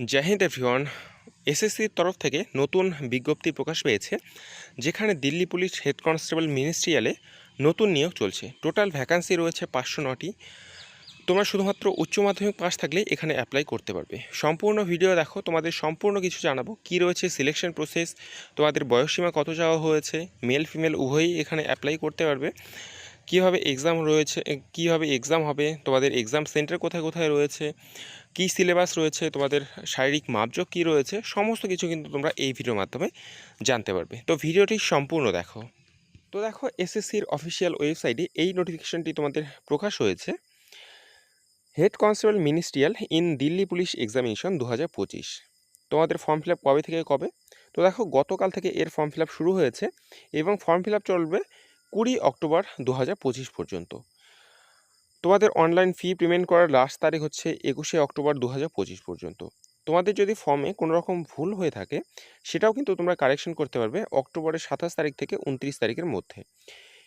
জয় Hind everyone এসএসসির তরফ থেকে নতুন বিজ্ঞপ্তি প্রকাশ পেয়েছে, যেখানে দিল্লি পুলিশ হেড কনস্টেবল মিনিস্ট্রিয়ালে নতুন নিয়োগ চলছে। টোটাল ভ্যাকান্সি রয়েছে পাঁচশো নটি। তোমরা শুধুমাত্র উচ্চ মাধ্যমিক পাস থাকলে এখানে অ্যাপ্লাই করতে পারবে। সম্পূর্ণ ভিডিও দেখো, তোমাদের সম্পূর্ণ কিছু জানাব। কি রয়েছে সিলেকশন প্রসেস তোমাদের বয়সসীমা কত যাওয়া হয়েছে মেল ফিমেল উভয়ই এখানে অ্যাপ্লাই করতে পারবে। কীভাবে এক্সাম রয়েছে, কীভাবে এক্সাম হবে, তোমাদের এক্সাম সেন্টার কোথায় কোথায় রয়েছে কী সিলেবাস রয়েছে, তোমাদের শারীরিক মাপজোক কী রয়েছে, সমস্ত কিছু কিন্তু তোমরা এই ভিডিওর মাধ্যমে জানতে পারবে। তো ভিডিওটি সম্পূর্ণ দেখো। তো দেখো এসএসসির অফিসিয়াল ওয়েবসাইটে এই নোটিফিকেশনটি তোমাদের প্রকাশ হয়েছে। Head constable ministerial in Delhi police examination দু হাজার পঁচিশ। তোমাদের ফর্ম ফিল কবে থেকে কবে? তো দেখো, গতকাল থেকে এর ফর্ম ফিল শুরু হয়েছে এবং ফর্ম ফিল চলবে কুড়ি অক্টোবর দু হাজার পঁচিশ পর্যন্ত। তোমাদের অনলাইন ফি পেমেন্ট করার লাস্ট তারিখ হচ্ছে একুশে অক্টোবর দু হাজার পঁচিশ পর্যন্ত। তোমাদের যদি ফর্মে কোনো রকম ভুল হয়ে থাকে, সেটাও কিন্তু তোমরা কারেকশন করতে পারবে অক্টোবরের সাতাশ তারিখ থেকে উনত্রিশ তারিখের মধ্যে।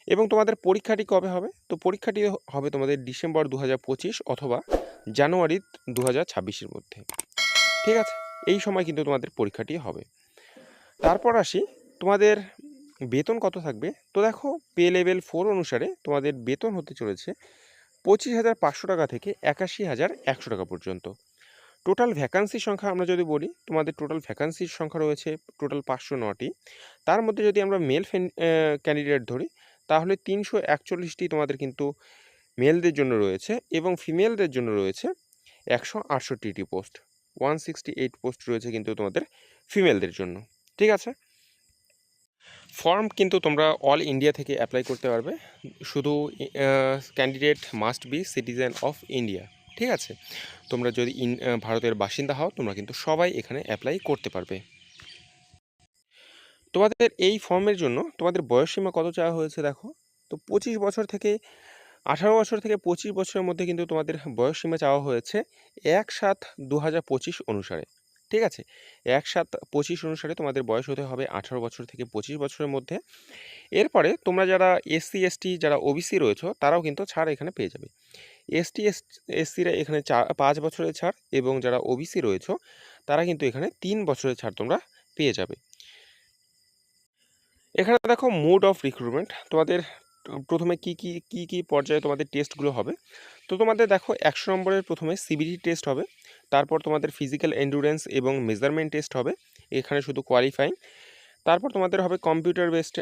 এবং তোমাদের পরীক্ষাটি কবে হবে? তো পরীক্ষাটি হবে তোমাদের ডিসেম্বর দু হাজার পঁচিশ অথবা জানুয়ারি দু হাজার মধ্যে। ঠিক আছে? এই সময় কিন্তু তোমাদের পরীক্ষাটি হবে। তারপর আসি, তোমাদের বেতন কত থাকবে? তো দেখো পে লেভেল ফোর অনুসারে তোমাদের বেতন হতে চলেছে পঁচিশ হাজার পাঁচশো টাকা থেকে একাশি হাজার একশো টাকা পর্যন্ত। টোটাল ভ্যাকান্সির সংখ্যা আমরা যদি বলি, তোমাদের টোটাল ভ্যাকান্সির সংখ্যা রয়েছে টোটাল পাঁচশো নটি তার মধ্যে যদি আমরা মেল ক্যান্ডিডেট ধরি, তাহলে তিনশো একচল্লিশটি তোমাদের কিন্তু মেলদের জন্য রয়েছে এবং ফিমেলদের জন্য রয়েছে একশো আটষট্টিটি post one sixty eight post রয়েছে কিন্তু তোমাদের ফিমেলদের জন্য। ঠিক আছে? ফর্ম কিন্তু তোমরা অল ইন্ডিয়া থেকে অ্যাপ্লাই করতে পারবে। শুধু candidate must be citizen of India ঠিক আছে? তোমরা যদি ভারতের বাসিন্দা হও, তোমরা কিন্তু সবাই এখানে অ্যাপ্লাই করতে পারবে। তোমাদের এই ফর্মের জন্য তোমাদের বয়সসীমা কত চাওয়া হয়েছে দেখো? তো পঁচিশ বছর থেকে, আঠারো বছর থেকে পঁচিশ বছরের মধ্যে কিন্তু তোমাদের বয়সসীমা চাওয়া হয়েছে এক সাত দু অনুসারে। ঠিক আছে? এক সাত পঁচিশ অনুসারে তোমাদের বয়স হতে হবে আঠারো বছর থেকে পঁচিশ বছরের মধ্যে। এরপরে তোমরা যারা এসসি, এসটি, যারা ওবিসি রয়েছে, তারাও কিন্তু ছাড় এখানে পেয়ে যাবে। এসটি, এস, এসসিরা এখানে চার পাঁচ বছরের ছাড় এবং যারা ওবিসি রয়েছে, তারা কিন্তু এখানে তিন বছরের ছাড় তোমরা পেয়ে যাবে। এখানে দেখো মোড অফ রিক্রুটমেন্ট। তোমাদের প্রথমে কি কি কি কি পর্যায়ে তোমাদের টেস্টগুলো হবে? তো তোমাদের দেখো একশো নম্বরের প্রথমে সিবিটি টেস্ট হবে। তারপর তোমাদের ফিজিক্যাল এন্ডুরেন্স এবং মেজারমেন্ট টেস্ট হবে, এখানে শুধু কোয়ালিফাইং তারপর তোমাদের হবে computer based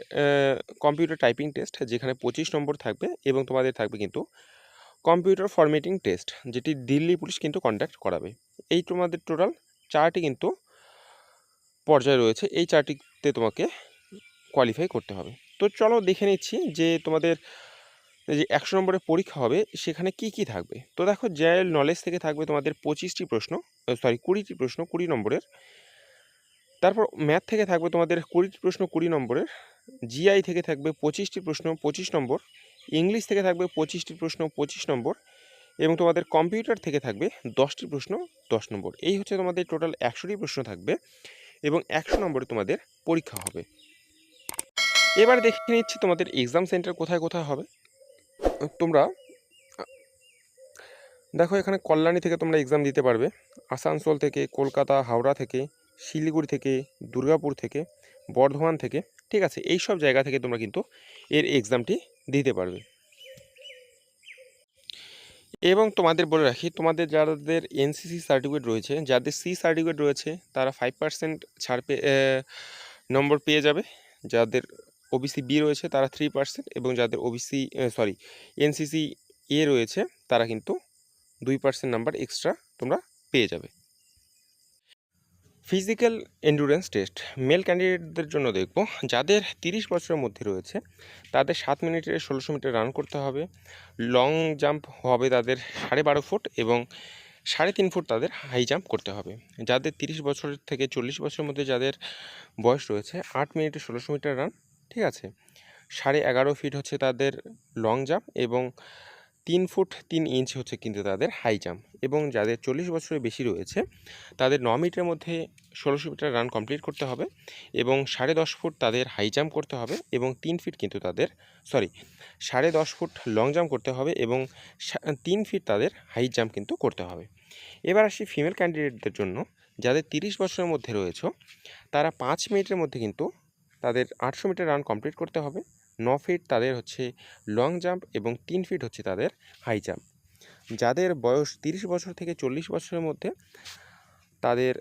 computer typing test যেখানে পঁচিশ নম্বর থাকবে এবং তোমাদের থাকবে কিন্তু কম্পিউটার ফরম্যাটিং টেস্ট যেটি দিল্লি পুলিশ কিন্তু কন্ডাক্ট করাবে। এই তোমাদের টোটাল চারটি কিন্তু পর্যায়ে রয়েছে, এই চারটিতে তোমাকে কোয়ালিফাই করতে হবে। তো চলো দেখে নিচ্ছি যে তোমাদের যে একশো নম্বরের পরীক্ষা হবে, সেখানে কি কি থাকবে? তো দেখো, জেনারেল নলেজ থেকে থাকবে তোমাদের পঁচিশটি প্রশ্ন সরি কুড়িটি প্রশ্ন, কুড়ি নম্বরের। তারপর ম্যাথ থেকে থাকবে তোমাদের কুড়িটি প্রশ্ন, কুড়ি নম্বরের। জিআই থেকে থাকবে পঁচিশটি প্রশ্ন, পঁচিশ নম্বর। ইংলিশ থেকে থাকবে পঁচিশটি প্রশ্ন, পঁচিশ নম্বর। এবং তোমাদের কম্পিউটার থেকে থাকবে দশটি প্রশ্ন, দশ নম্বর। এই হচ্ছে তোমাদের টোটাল একশোটি প্রশ্ন থাকবে এবং একশো নম্বরে তোমাদের পরীক্ষা হবে। এবার দেখে নিচ্ছি তোমাদের এক্সাম সেন্টার কোথায় কোথায় হবে। তোমরা, দেখো এখানে কল্যাণী থেকে তোমরা এক্সাম দিতে পারবে। আসানসোল থেকে, কলকাতা, হাওড়া থেকে, শিলিগুড়ি থেকে, দুর্গাপুর থেকে, বর্ধমান থেকে, ঠিক আছে এই সব জায়গা থেকে তোমরা কিন্তু এর এক্সামটি দিতে পারবে। এবং তোমাদের বলে রাখি, তোমাদের যাদের এনসিসি সার্টিফিকেট রয়েছে, যাদের সি সার্টিফিকেট রয়েছে, তারা ফাইভ পার্সেন্ট ছাড় পেয়ে নম্বর পেয়ে যাবে। যাদের ওবিসি বি রয়েছে, তারা থ্রি পার্সেন্ট এবং যাদের ওবিসি সরি এনসিসি এ রয়েছে, তারা কিন্তু দুই পার্সেন্ট নাম্বার এক্সট্রা তোমরা পেয়ে যাবে। ফিজিক্যাল এন্ডুরেন্স টেস্ট মেল ক্যান্ডিডেটদের জন্য দেখব, যাদের তিরিশ বছরের মধ্যে রয়েছে, তাদের সাত মিনিটে ষোলোশো মিটার রান করতে হবে লং জাম্প হবে তাদের সাড়ে বারো ফুট এবং সাড়ে তিন ফুট তাদের হাই জাম্প করতে হবে। যাদের তিরিশ বছর থেকে চল্লিশ বছরের মধ্যে যাদের বয়স রয়েছে, আট মিনিটে ষোলোশো মিটার রান ঠিক আছে? সাড়ে এগারো ফিট হচ্ছে তাদের লং জাম্প এবং তিন ফুট তিন ইঞ্চ হচ্ছে কিন্তু তাদের হাই জাম্প এবং যাদের চল্লিশ বছরের বেশি রয়েছে, তাদের ন মিনিটের মধ্যে ষোলোশো মিটার রান কমপ্লিট করতে হবে এবং সাড়ে দশ ফুট তাদের হাই জাম্প করতে হবে এবং তিন ফিট কিন্তু তাদের সরি সাড়ে দশ ফুট লং জাম্প করতে হবে এবং তিন ফিট তাদের হাই জাম্প কিন্তু করতে হবে। এবার আসি ফিমেল ক্যান্ডিডেটদের জন্য। যাদের তিরিশ বছরের মধ্যে রয়েছে, তারা পাঁচ মিনিটের মধ্যে কিন্তু তাদের আটশো মিটার রান কমপ্লিট করতে হবে। ন ফিট তাদের হচ্ছে লং জাম্প এবং তিন ফিট হচ্ছে তাদের হাই জাম্প। যাদের বয়স তিরিশ বছর থেকে চল্লিশ বছরের মধ্যে, তাদের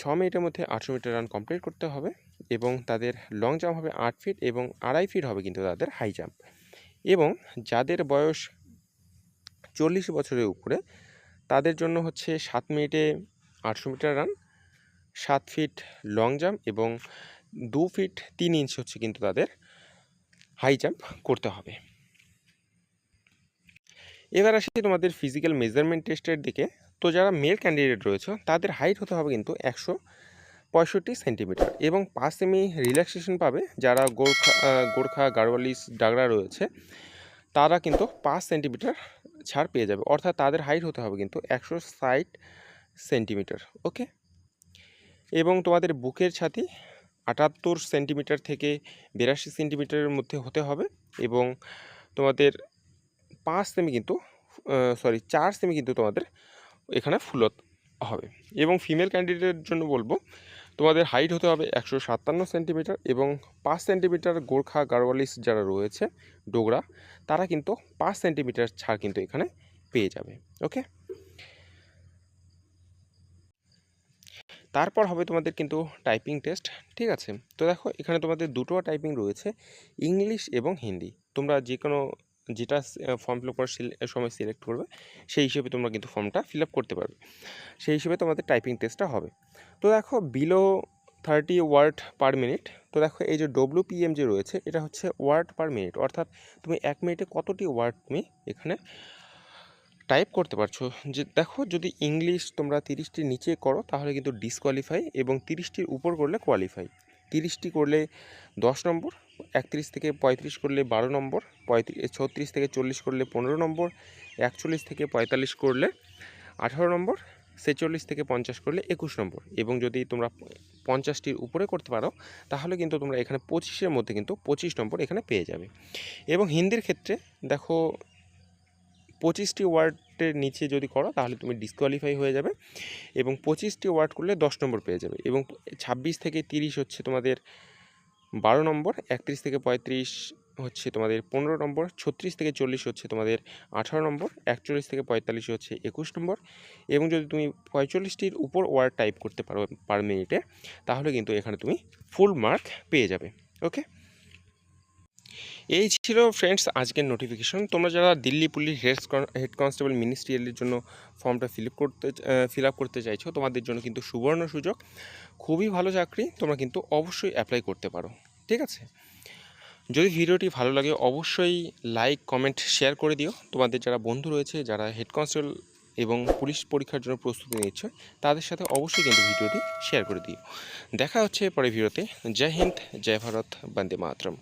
ছ মিনিটের মধ্যে আটশো মিটার রান কমপ্লিট করতে হবে এবং তাদের লং জাম্প হবে আট ফিট এবং আড়াই ফিট হবে কিন্তু তাদের হাই জাম্প। এবং যাদের বয়স চল্লিশ বছরের উপরে, তাদের জন্য হচ্ছে সাত মিনিটে আটশো মিটার রান, সাত ফিট লং জাম্প এবং দু ফিট তিন ইঞ্চ হচ্ছে কিন্তু তাদের হাই জাম্প করতে হবে। এবার আসি তোমাদের ফিজিক্যাল মেজারমেন্ট টেস্টের দিকে। তো যারা মেল ক্যান্ডিডেট রয়েছে, তাদের হাইট হতে হবে কিন্তু একশো পঁয়ষট্টি সেন্টিমিটার এবং পাঁচ সেমি রিল্যাক্সেশন পাবে। যারা গোর্খা গোর্খা গাড়োয়ালিস ডাগরা রয়েছে, তারা কিন্তু পাঁচ সেন্টিমিটার ছাড় পেয়ে যাবে। অর্থাৎ তাদের হাইট হতে হবে কিন্তু একশো ষাট সেন্টিমিটার ওকে এবং তোমাদের বুকের ছাতি আটাত্তর সেন্টিমিটার থেকে বিরাশি সেন্টিমিটারের মধ্যে হতে হবে এবং তোমাদের পাঁচ সেমি কিন্তু সরি চার সেমি কিন্তু তোমাদের এখানে ফুলত হবে এবং ফিমেল ক্যান্ডিডেটের জন্য বলব, তোমাদের হাইট হতে হবে একশো সাতান্ন সেন্টিমিটার এবং পাঁচ সেন্টিমিটার গোর্খা গারওয়ালিস যারা রয়েছে ডোগরা, তারা কিন্তু পাঁচ সেন্টিমিটার ছাড় কিন্তু এখানে পেয়ে যাবে ওকে তারপর হবে তোমাদের কিন্তু টাইপিং টেস্ট ঠিক আছে? তো দেখো, এখানে তোমাদের দুটো টাইপিং রয়েছে, ইংলিশ এবং হিন্দি। তোমরা যে কোনো যেটা ফর্ম ফিল আপ করার সময় সিলেক্ট করবে, সেই হিসেবে তোমরা কিন্তু ফর্মটা ফিল আপ করতে পারবে। সেই হিসেবে তোমাদের টাইপিং টেস্টটা হবে। তো দেখো below thirty word per minute তো দেখো, এই যে ডব্লিউ পিএম যে রয়েছে, এটা হচ্ছে ওয়ার্ড পার মিনিট অর্থাৎ তুমি এক মিনিটে কতটি ওয়ার্ড তুমি এখানে টাইপ করতে পারছ, যে দেখো যদি ইংলিশ তোমরা তিরিশটির নিচে করো, তাহলে কিন্তু ডিসকোয়ালিফাই এবং তিরিশটির উপর করলে কোয়ালিফাই তিরিশটি করলে দশ নম্বর, একত্রিশ থেকে পঁয়ত্রিশ করলে বারো নম্বর পঁয়ত্রিশ ছত্রিশ থেকে চল্লিশ করলে পনেরো নম্বর, একচল্লিশ থেকে পঁয়তাল্লিশ করলে আঠারো নম্বর, ছেচল্লিশ থেকে পঞ্চাশ করলে একুশ নম্বর। এবং যদি তোমরা পঞ্চাশটির উপরে করতে পারো, তাহলে কিন্তু তোমরা এখানে পঁচিশের মধ্যে কিন্তু পঁচিশ নম্বর এখানে পেয়ে যাবে। এবং হিন্দির ক্ষেত্রে দেখো পঁচিশটি ওয়ার্ডের নিচে যদি করো, তাহলে তুমি ডিসকোয়ালিফাই হয়ে যাবে এবং পঁচিশটি ওয়ার্ড করলে দশ নম্বর পেয়ে যাবে এবং ছাব্বিশ থেকে তিরিশ হচ্ছে তোমাদের বারো নম্বর, একত্রিশ থেকে পঁয়ত্রিশ হচ্ছে তোমাদের পনেরো নম্বর, ছত্রিশ থেকে চল্লিশ হচ্ছে তোমাদের আঠারো নম্বর, একচল্লিশ থেকে পঁয়তাল্লিশ হচ্ছে একুশ নম্বর এবং যদি তুমি পঁয়তাল্লিশটির উপর ওয়ার্ড টাইপ করতে পারো পার মিনিটে তাহলে কিন্তু এখানে তুমি ফুল মার্ক পেয়ে যাবে ওকে এই ছিল ফ্রেন্ডস আজকের নোটিফিকেশন তোমরা যারা Delhi police head head constable মিনিস্ট্রিয়ালের জন্য ফর্মটা ফিল আপ করতে ফিল আপ করতে চাইছো, তোমাদের জন্য কিন্তু সুবর্ণ সুযোগ। খুবই ভালো চাকরি, তোমরা কিন্তু অবশ্যই অ্যাপ্লাই করতে পারো, ঠিক আছে? যদি ভিডিওটি ভালো লাগে, অবশ্যই লাইক কমেন্ট শেয়ার করে দিও। তোমাদের যারা বন্ধু রয়েছে, যারা হেড কনস্টেবল এবং পুলিশ পরীক্ষার জন্য প্রস্তুতি নিচ্ছে, তাদের সাথে অবশ্যই কিন্তু ভিডিওটি শেয়ার করে দিও। দেখা হচ্ছে পরে ভিডিওতে। জয় হিন্দ, জয় ভারত, বন্দে মাতরম।